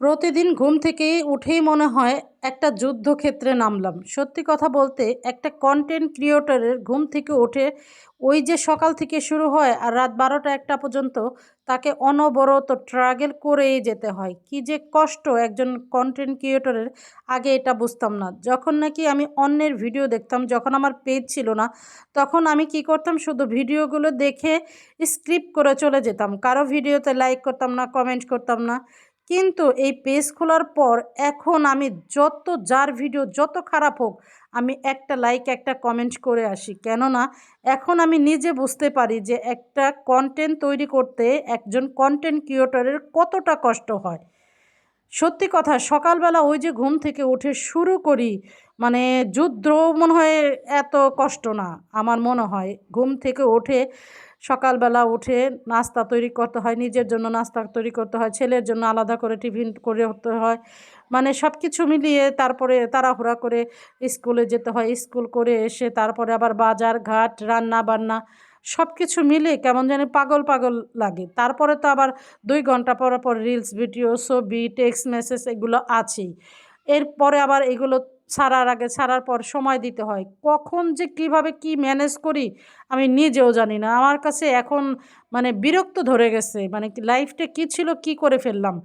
প্রতিদিন ঘুম থেকে উঠেই মনে হয় একটা যুদ্ধক্ষেত্রে নামলাম। সত্যি কথা বলতে একটা কন্টেন্ট ক্রিয়েটরের ঘুম থেকে উঠে ওই যে সকাল থেকে শুরু হয় আর রাত বারোটা একটা পর্যন্ত তাকে অনবরত ট্রাগেল করেই যেতে হয়। কি যে কষ্ট একজন কন্টেন্ট ক্রিয়েটরের আগে এটা বুঝতাম না। যখন নাকি আমি অন্যের ভিডিও দেখতাম, যখন আমার পেজ ছিল না, তখন আমি কি করতাম, শুধু ভিডিওগুলো দেখে স্ক্রিপ্ট করে চলে যেতাম। কারও ভিডিওতে লাইক করতাম না কমেন্ট করতাম না। কিন্তু এই পেজ খোলার পর এখন আমি যত যার ভিডিও যত খারাপ হোক, আমি একটা লাইক একটা কমেন্ট করে আসি। কেননা এখন আমি নিজে বুঝতে পারি যে একটা কন্টেন্ট তৈরি করতে একজন কন্টেন্ট ক্রিয়েটরের কতটা কষ্ট হয়। সত্যি কথা, সকালবেলা ওই যে ঘুম থেকে উঠে শুরু করি মানে যুদ্ধ মনে হয় এত কষ্ট না, আমার মনে হয়। ঘুম থেকে উঠে সকালবেলা উঠে নাস্তা তৈরি করতে হয়, নিজের জন্য নাস্তা তৈরি করতে হয়, ছেলের জন্য আলাদা করে টিফিন করে হতে হয়। মানে সব কিছু মিলিয়ে তারপরে তাড়াহুড়া করে স্কুলে যেতে হয়, স্কুল করে এসে তারপরে আবার বাজার, ঘাট রান্না বান্না সব কিছু মিলে কেমন জানি পাগল পাগল লাগে। তারপরে তো আবার দুই ঘণ্টা পর পর রিলস ভিডিও ছবি টেক্সট মেসেজ এগুলো আছেই। এরপরে আবার এগুলো ছাড়ার আগে ছাড়ার পর সময় দিতে হয়। কখন যে কীভাবে কি ম্যানেজ করি আমি নিজেও জানি না। আমার কাছে এখন মানে বিরক্ত ধরে গেছে। মানে লাইফটা কি ছিল কি করে ফেললাম?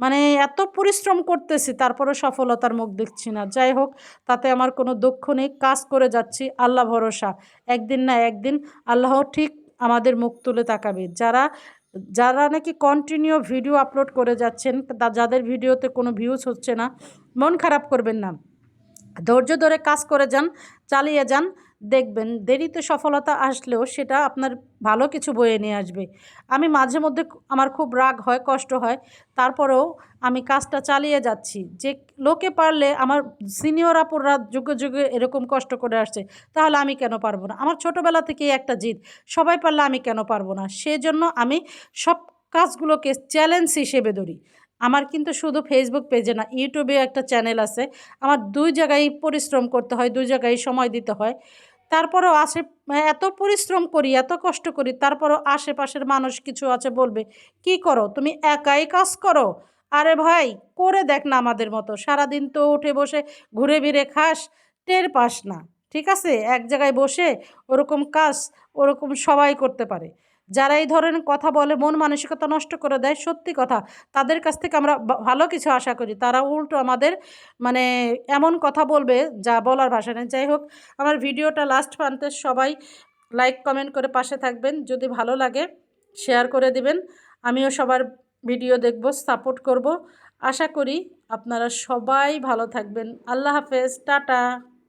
মানে এত পরিশ্রম করতেছি তারপরে সফলতার মুখ দেখছি না। যাই হোক, তাতে আমার কোনো দুঃখ নেই, কাজ করে যাচ্ছি, আল্লাহ ভরসা। একদিন না একদিন আল্লাহ ঠিক আমাদের মুখ তুলে তাকাবে। যারা যারা নাকি কন্টিনিউ ভিডিও আপলোড করে যাচ্ছেন যাদের ভিডিওতে কোনো ভিউজ হচ্ছে না, মন খারাপ করবেন না। ধৈর্য ধরে কাজ করে যান, চালিয়ে যান দেখবেন দেরিতে সফলতা আসলেও সেটা আপনার ভালো কিছু বয়ে নিয়ে আসবে। আমি মাঝে মধ্যে আমার খুব রাগ হয়, কষ্ট হয়, তারপরেও আমি কাজটা চালিয়ে যাচ্ছি। যে লোকে পারলে আমার সিনিয়র আপুররা যুগে যুগে এরকম কষ্ট করে আসছে, তাহলে আমি কেন পারব না? আমার ছোটোবেলা থেকেই একটা জিদ, সবাই পারলে আমি কেন পারব না? সেজন্য আমি সব কাজগুলোকে চ্যালেঞ্জ হিসেবে ধরি। আমার কিন্তু শুধু ফেসবুক পেজে না ইউটিউবে একটা চ্যানেল আছে। আমার দুই জায়গায় পরিশ্রম করতে হয়, দুই জায়গায় সময় দিতে হয়। তারপরেও আসে এত পরিশ্রম করি, এত কষ্ট করি, তারপরও আশেপাশের মানুষ কিছু আছে বলবে, কি করো? তুমি একাই কাজ করো? আরে ভাই, করে দেখ না আমাদের মতো, সারাদিন তো উঠে বসে ঘুরে ফিরে খাস, টের পাস না, ঠিক আছে? এক জায়গায় বসে ওরকম কাজ, ওরকম সবাই করতে পারে। যারা এই ধরনের কথা বলে মন মানসিকতা নষ্ট করে দেয়, সত্যি কথা, তাদের কাছ থেকে আমরা ভালো কিছু আশা করি। তারা উল্টো আমাদের মানে এমন কথা বলবে যা বলার ভাষা নেই। যাই হোক, আমার ভিডিওটা লাস্ট প্রান্তে সবাই লাইক কমেন্ট করে পাশে থাকবেন। যদি ভালো লাগে শেয়ার করে দিবেন। আমিও সবার ভিডিও দেখব সাপোর্ট করব। আশা করি আপনারা সবাই ভালো থাকবেন। আল্লাহ হাফেজ, টাটা।